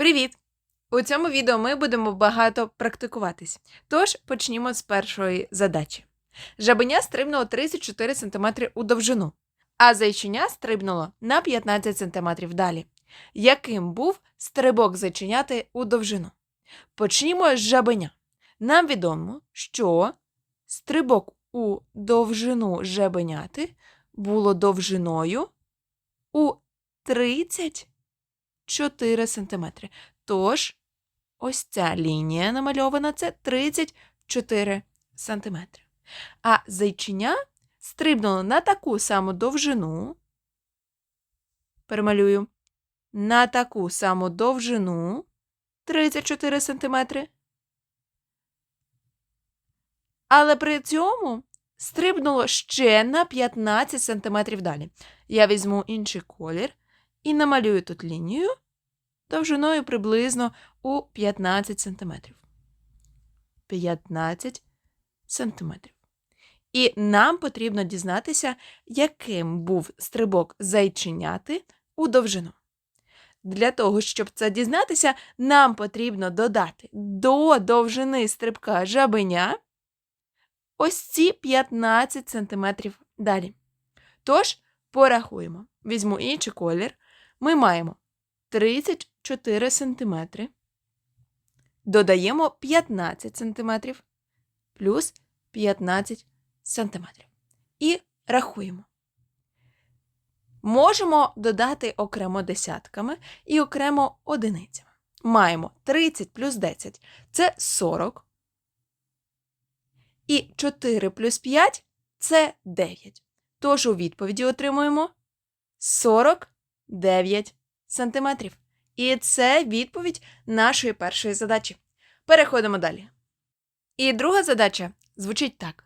Привіт! У цьому відео ми будемо багато практикуватись. Тож почнімо з першої задачі. Жабеня стрибнуло 34 см у довжину, а зайчиня стрибнуло на 15 см далі. Яким був стрибок зайченяти у довжину? Почнімо з жабеня. Нам відомо, що стрибок у довжину жабеняти було довжиною у 34 см. Тож, ось ця лінія намальована це 34 см. А зайчиня стрибнуло на таку саму довжину. Перемалюю. На таку саму довжину 34 см. Але при цьому стрибнуло ще на 15 см далі. Я візьму інший колір і намалюю тут лінію довжиною приблизно у 15 см. 15 см. І нам потрібно дізнатися, яким був стрибок зайченяти у довжину. Для того, щоб це дізнатися, нам потрібно додати до довжини стрибка жабеня ось ці 15 см далі. Тож, порахуємо. Візьму інший колір. Ми маємо 34 см. Додаємо 15 см плюс 15 см. І рахуємо. Можемо додати окремо десятками і окремо одиницями. Маємо 30 плюс 10 це 40. І 4 плюс 5 це 9. Тож у відповіді отримуємо 49 сантиметрів. І це відповідь нашої першої задачі. Переходимо далі. І друга задача звучить так: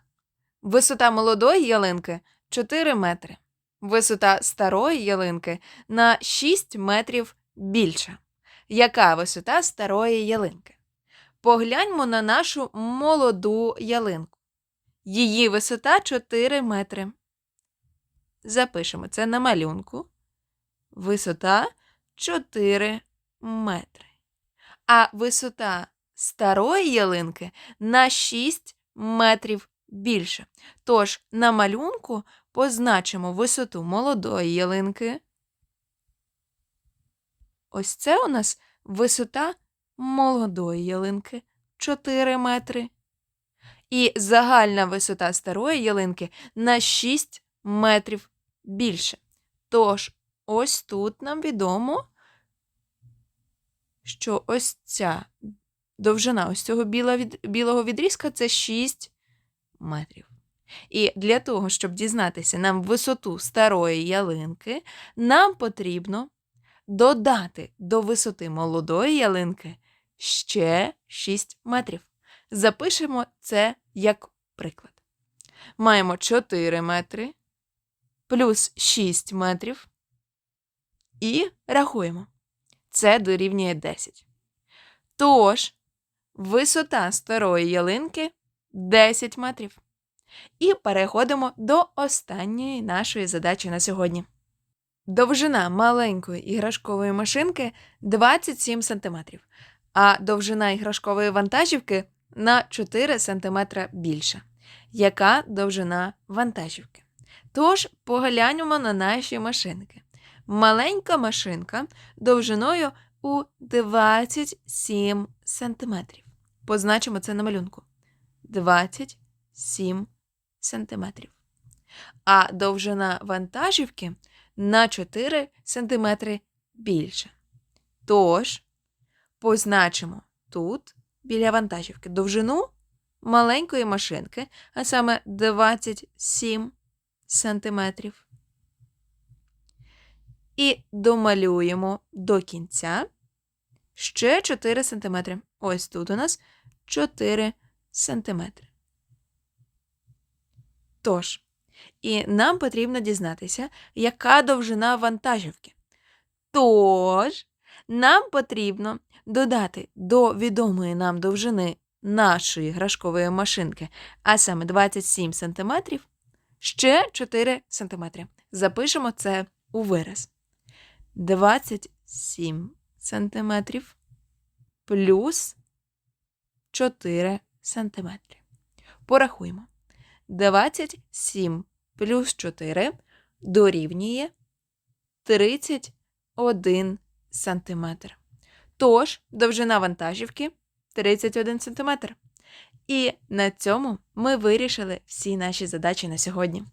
висота молодої ялинки 4 метри, висота старої ялинки на 6 метрів більша. Яка висота старої ялинки? Погляньмо на нашу молоду ялинку. Її висота 4 метри. Запишемо це на малюнку. Висота 4 метри. А висота старої ялинки на 6 метрів більше. Тож на малюнку позначимо висоту молодої ялинки. Ось це у нас висота молодої ялинки 4 метри. І загальна висота старої ялинки на 6 метрів більше. Тож, ось тут нам відомо, що ось ця довжина ось цього білого відрізка це 6 метрів. І для того, щоб дізнатися нам висоту старої ялинки, нам потрібно додати до висоти молодої ялинки ще 6 метрів. Запишемо це як приклад. Маємо 4 метри плюс 6 метрів. І рахуємо. Це дорівнює 10. Тож, висота старої ялинки 10 метрів. І переходимо до останньої нашої задачі на сьогодні. Довжина маленької іграшкової машинки 27 см, а довжина іграшкової вантажівки на 4 см більша. Яка довжина вантажівки? Тож погляньмо на наші машинки. Маленька машинка довжиною у 27 см. Позначимо це на малюнку. 27 см. А довжина вантажівки на 4 см більше. Тож, позначимо тут біля вантажівки довжину маленької машинки, а саме 27 сантиметрів. І домалюємо до кінця ще 4 см. Ось тут у нас 4 см. Тож, і нам потрібно дізнатися, яка довжина вантажівки. Тож, нам потрібно додати до відомої нам довжини нашої грашкової машинки, а саме 27 см, ще 4 см. Запишемо це у вираз. 27 см плюс 4 см. Порахуємо. 27 плюс 4 дорівнює 31 см. Тож, довжина вантажівки 31 см. І на цьому ми вирішили всі наші задачі на сьогодні.